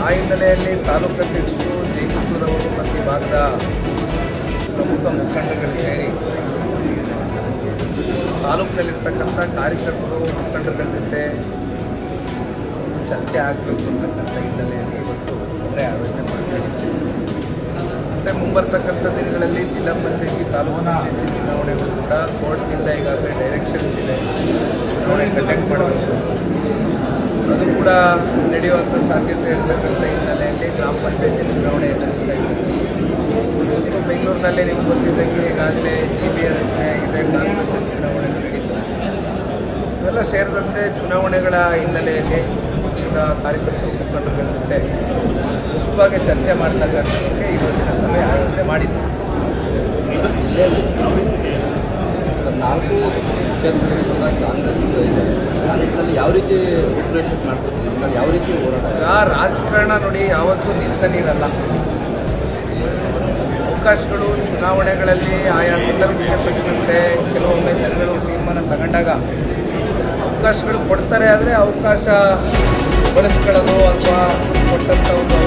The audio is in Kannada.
ಆ ಹಿನ್ನೆಲೆಯಲ್ಲಿ ತಾಲೂಕು ಅಧ್ಯಕ್ಷರು ಜೈಪುರವರು ಮತ್ತು ಈ ಭಾಗದ ಪ್ರಮುಖ ಮುಖಂಡರುಗಳು ಸೇರಿ ತಾಲೂಕಿನಲ್ಲಿರ್ತಕ್ಕಂಥ ಕಾರ್ಯಕರ್ತರು ಮುಖಂಡರುಗಳ ಜೊತೆ ಒಂದು ಚರ್ಚೆ ಆಗಬೇಕು ಅಂತಕ್ಕಂಥ ಹಿನ್ನೆಲೆಯಲ್ಲಿ ಇವತ್ತು ಒಳ್ಳೆಯ ಆಯೋಜನೆ ಮಾಡ್ತಾ ಮತ್ತು ಮುಂಬರ್ತಕ್ಕಂಥ ದಿನಗಳಲ್ಲಿ ಜಿಲ್ಲಾ ಪಂಚಾಯಿತಿ ತಾಲೂಕು ಚುನಾವಣೆಗಳು ಕೂಡ ಕೋರ್ಟ್ನಿಂದ ಈಗಾಗಲೇ ಡೈರೆಕ್ಷನ್ಸ್ ಇದೆ. ಚುನಾವಣೆ ಕಂಡಕ್ಟ್ ಮಾಡಬೇಕು? ಅದು ಕೂಡ ನಡೆಯುವಂಥ ಸಾಧ್ಯತೆ ಇರತಕ್ಕಂಥ ಹಿನ್ನೆಲೆಯಲ್ಲಿ ಗ್ರಾಮ ಪಂಚಾಯತಿ ಚುನಾವಣೆ ಎದುರಿಸಲಾಗಿದೆ ಬೆಂಗಳೂರಿನಲ್ಲಿ ನಿಮ್ಗೆ ಗೊತ್ತಿದ್ದಂಗೆ ಈಗಾಗಲೇ ಜಿ ಬಿ ಎ ರಚನೆ ಆಗಿದೆ ಕಾರ್ಪೊರೇಷನ್ ಚುನಾವಣೆ ನಡೆಯುತ್ತೆ ಇವೆಲ್ಲ ಸೇರಿದಂತೆ ಚುನಾವಣೆಗಳ ಹಿನ್ನೆಲೆಯಲ್ಲಿ ಪಕ್ಷದ ಕಾರ್ಯಕರ್ತರು ಮುಖಂಡರುಗಳ ಜೊತೆ ಮುಖ್ಯವಾಗಿ ಚರ್ಚೆ ಮಾಡ್ತಕ್ಕಂಥದ್ದಕ್ಕೆ ಇವತ್ತಿನ ಸಭೆ ಆಯೋಜನೆ ಮಾಡಿದ್ದು ನಾಲ್ಕು ಕ್ಷೇತ್ರದಲ್ಲಿ ಕೂಡ ಕಾಂಗ್ರೆಸ್ ಇದೆ. ಆ ನಿಟ್ಟಿನಲ್ಲಿ ಯಾವ ರೀತಿ ರೂಪುರೇಷೆ ಮಾಡ್ಕೊತಿದ್ದೀವಿ ಸರ್, ಯಾವ ರೀತಿ ಹೋರಾಟ ರಾಜಕಾರಣ ನೋಡಿ ಯಾವತ್ತೂ ನೀರಲ್ಲ. ಅವಕಾಶಗಳು ಚುನಾವಣೆಗಳಲ್ಲಿ ಆಯಾ ಸಂದರ್ಭಕ್ಕೆ ತಕ್ಕಂತೆ ಕೆಲವೊಮ್ಮೆ ಜನಗಳು ತೀರ್ಮಾನ ತಗೊಂಡಾಗ ಅವಕಾಶಗಳು ಕೊಡ್ತಾರೆ, ಆದರೆ ಅವಕಾಶ ಬಳಸ್ಕೊಳ್ಳೋದು ಅಥವಾ ಕೊಟ್ಟಂಥ ಒಂದು